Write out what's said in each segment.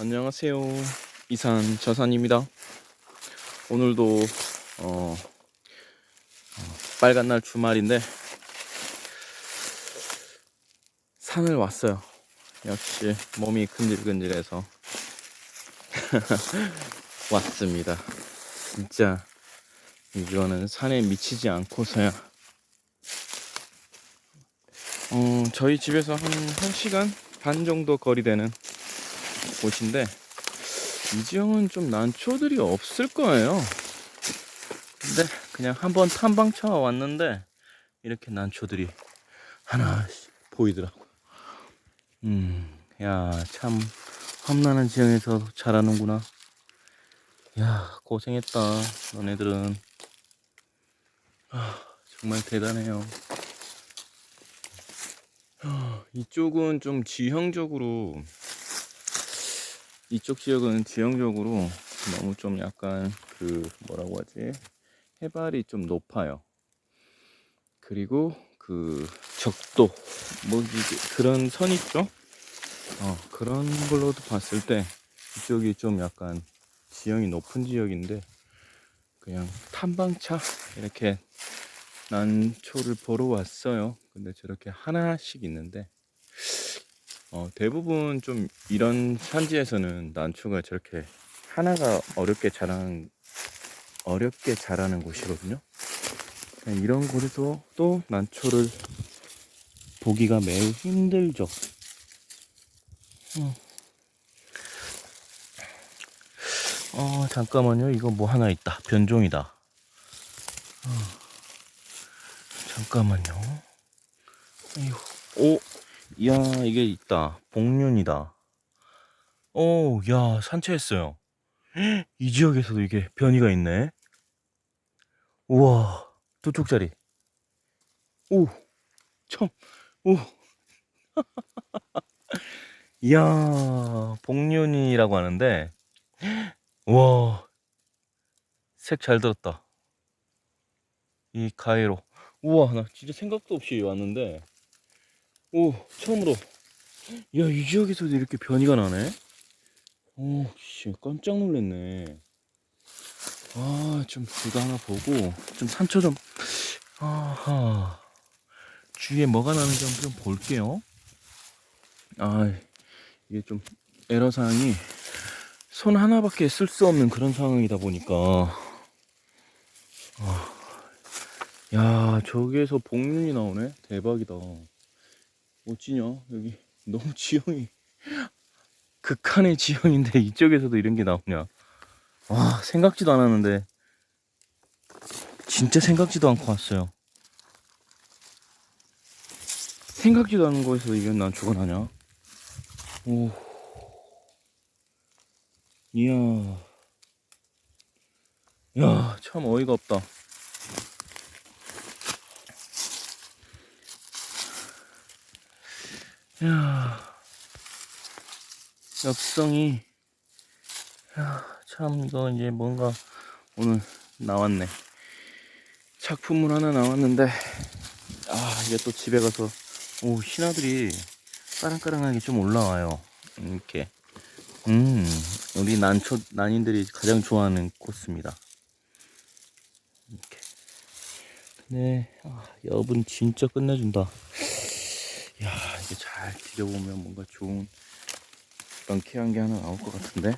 안녕하세요. 이산 저산입니다. 오늘도 어, 어, 빨간 날 주말인데 산을 왔어요. 역시 몸이 근질근질해서 왔습니다. 진짜 이거는 산에 미치지 않고서야 어, 저희 집에서 한 1시간 반 정도 거리 되는 곳인데 이 지역은 좀 난초들이 없을 거예요. 근데 그냥 한번 탐방 쳐 왔는데 이렇게 난초들이 하나씩 보이더라고. 음, 야, 참 험난한 지형에서 자라는구나. 야, 고생했다. 너네들은. 아, 정말 대단해요. 아, 이쪽은 좀 지형적으로 이쪽 지역은 지형적으로 너무 좀 약간 그 뭐라고 하지 해발이 좀 높아요. 그리고 그 적도 뭐 그런 선 있죠? 어 그런 걸로도 봤을 때 이쪽이 좀 약간 지형이 높은 지역인데 그냥 탐방차 이렇게 난초를 보러 왔어요. 근데 저렇게 하나씩 있는데 어, 대부분 좀 이런 산지에서는 난초가 저렇게 하나가 어렵게 자라는 어렵게 자라는 곳이거든요. 그냥 이런 곳에서 또 난초를 보기가 매우 힘들죠. 음. 어 잠깐만요. 이거 뭐 하나 있다. 변종이다. 어, 잠깐만요. 오 이야, 이게 있다. 복륜이다. 오, 야, 산채했어요. 이 지역에서도 이게 변이가 있네. 우와, 두 쪽짜리. 오, 참, 오. 이야, 복륜이라고 하는데, 우와, 색 잘 들었다. 이 가해로. 우와, 나 진짜 생각도 없이 왔는데, 오, 처음으로. 야, 이 지역에서도 이렇게 변이가 나네? 오, 씨, 깜짝 놀랐네. 아, 좀 이거 하나 보고, 좀 산초 좀, 아하. 주위에 뭐가 나는지 한번 좀 볼게요. 아, 이게 좀 에러 사항이 손 하나밖에 쓸 수 없는 그런 상황이다 보니까. 아, 야, 저기에서 복륜이 나오네? 대박이다. 어찌냐? 여기 너무 지형이 극한의 지형인데 이쪽에서도 이런 게 나오냐? 와 생각지도 않았는데. 진짜 생각지도 않고 왔어요. 생각지도 않은 거에서 이게 난 죽어나냐? 오. 이야. 야 참 어이가 없다 야, 엽성이, 야, 참, 이거 이제 뭔가 오늘 나왔네. 작품물 하나 나왔는데, 아, 이게 또 집에 가서, 오, 신화들이 까랑까랑하게 좀 올라와요. 이렇게. 음, 우리 난초, 난인들이 가장 좋아하는 코스입니다. 이렇게. 네, 아, 엽은 진짜 끝내준다. 야 이게 잘 뒤져보면 뭔가 좋은 런키한 게 하나 나올 것 같은데?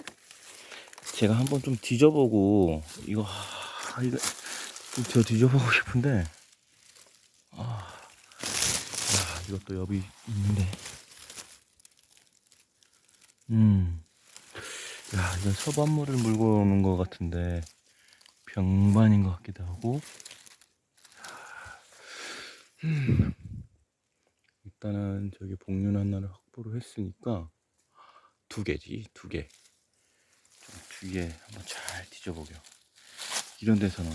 제가 한번 좀 뒤져보고 이거 아, 이거 좀더 뒤져보고 싶은데. 아 야, 이것도 엽이 있는데. 음. 야, 이건 서반물을 물고 오는 것 같은데 병반인 것 같기도 하고. 음. 일단은 저기 복륜 하나를 확보를 했으니까 두 개지 두 개. 좀 뒤에 한번 잘 뒤져보게요. 이런 데서는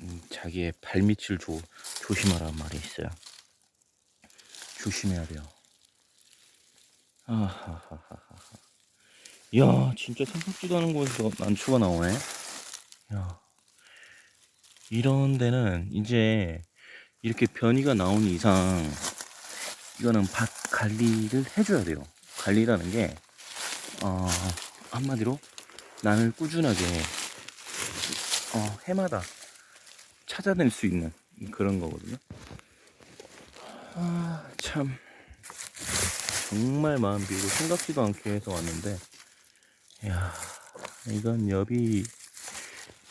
음, 자기의 발밑을 조, 조심하라는 말이 있어요. 조심해야 돼요. 아하하하하. 야, 진짜 생각지도 않은 곳에서 난초가 나오네. 야, 이런 데는 이제 이렇게 변이가 나온 이상 이거는 밭 관리를 해줘야 돼요. 관리라는 게, 어, 한마디로 난을 꾸준하게 어, 해마다 찾아낼 수 있는 그런 거거든요. 아, 참. 정말 마음 비우고 생각지도 않게 해서 왔는데, 야 이건 엽이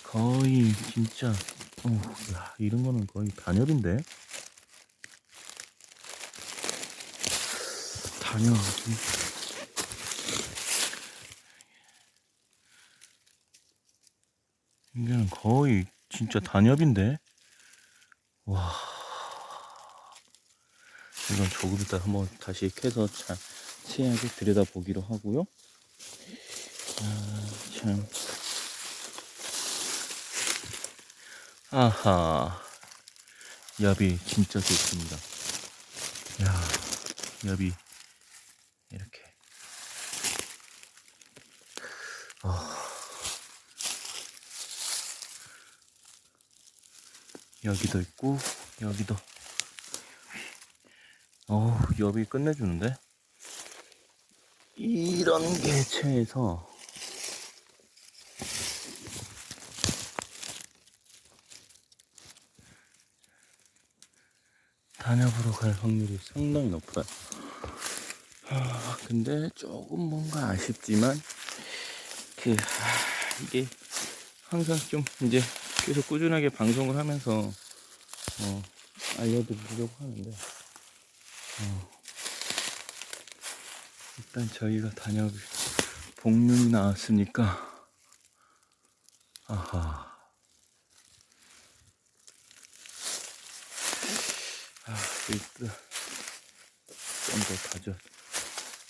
거의 진짜, 어, 야, 이런 거는 거의 단엽인데? 단엽. 이게는 거의 진짜 단엽인데? 와. 이건 조금 이따 한번 다시 캐서 잘 세하게 들여다보기로 하고요. 아, 참. 아하. 엽이 진짜 좋습니다. 야, 엽이 이렇게. 아. 여기도 있고, 여기도. 어우, 엽이 끝내주는데? 이런 개체에서 단엽으로 갈 확률이 상당히 높아요. 아, 근데 조금 뭔가 아쉽지만, 그, 아, 이게 항상 좀 이제 계속 꾸준하게 방송을 하면서, 어, 알려드리려고 하는데, 어, 일단 저희가 단엽 복륜이 나왔으니까 아하. 아 일단 좀더 다져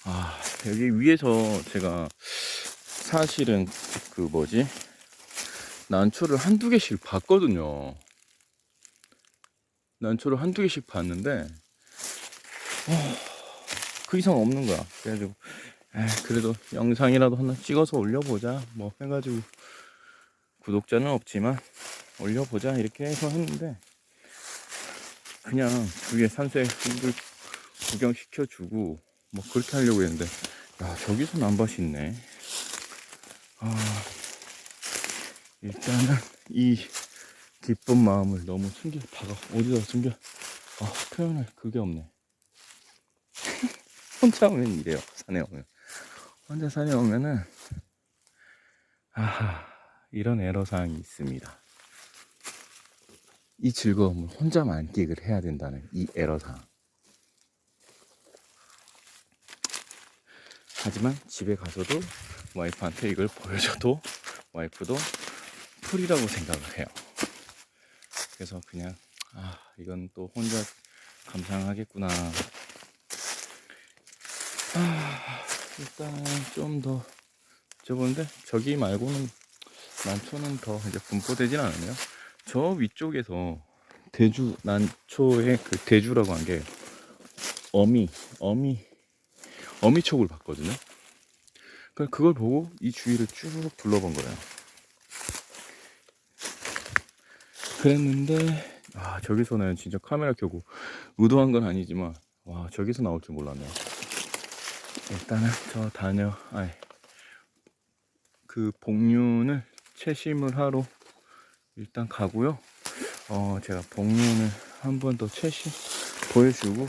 아 여기 위에서 제가 사실은 그 뭐지 난초를 한두 개씩 봤거든요 난초를 한두 개씩 봤는데 그 이상 없는 거야. 그래가지고, 에이, 그래도 영상이라도 하나 찍어서 올려보자. 뭐 해가지고, 구독자는 없지만, 올려보자. 이렇게 해서 했는데, 그냥 주위에 산세들 구경시켜주고, 뭐 그렇게 하려고 했는데, 야, 저기서 남밭이 있네. 아, 일단은 이 기쁜 마음을 너무 숨겨, 박아. 어디다 숨겨. 아, 표현할 그게 없네. 혼자 오면 이래요. 산에 오면. 혼자 산에 오면은, 아하, 이런 애로사항이 있습니다. 이 즐거움을 혼자 만끽을 해야 된다는 이 애로사항. 하지만 집에 가서도 와이프한테 이걸 보여줘도 와이프도 풀이라고 생각을 해요. 그래서 그냥, 아, 이건 또 혼자 감상하겠구나 아, 일단은 좀더 저건데 저기 말고는 난초는 더 이제 분포되진 않으네요. 저 위쪽에서 대주 난초의 그 대주라고 한 게 어미 어미 어미촉을 봤거든요. 그걸 보고 이 주위를 쭉 둘러본 거예요. 그랬는데 아 저기서는 진짜 카메라 켜고 의도한 건 아니지만 와 저기서 나올 줄 몰랐네요. 일단은 저 다녀, 아이, 그 복륜을 채심을 하러 일단 가고요. 어, 제가 복륜을 한 번 더 채심 보여주고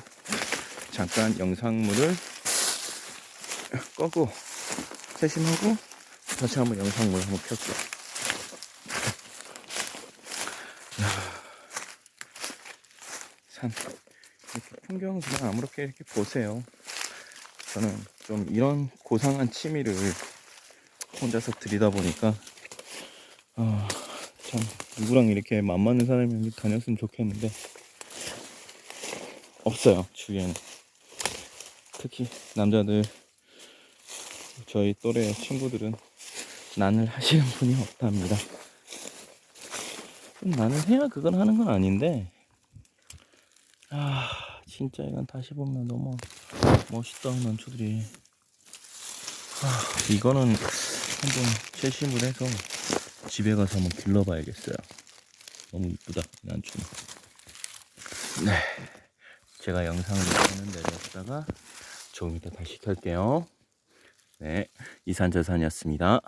잠깐 영상물을 꺼고 채심하고 다시 한번 영상물 한번 켤게요. 야, 산 이렇게 풍경을 그냥 아무렇게 이렇게 보세요. 저는 좀 이런 고상한 취미를 혼자서 들이다 보니까 아, 참. 누구랑 이렇게 맘맞는 사람이 다녔으면 좋겠는데. 없어요 주위에는. 특히 남자들. 저희 또래 친구들은 난을 하시는 분이 없답니다 난을 해야 그걸 하는 건 아닌데. 아 진짜 이건 다시 보면 너무 멋있다 난초들이. 아, 이거는 한번 채심을 해서 집에 가서 한번 길러봐야겠어요. 너무 이쁘다 난초는. 네. 제가 영상을 여기는 내렸다가 조금 이따 다시 켤게요. 네, 이산저산이었습니다.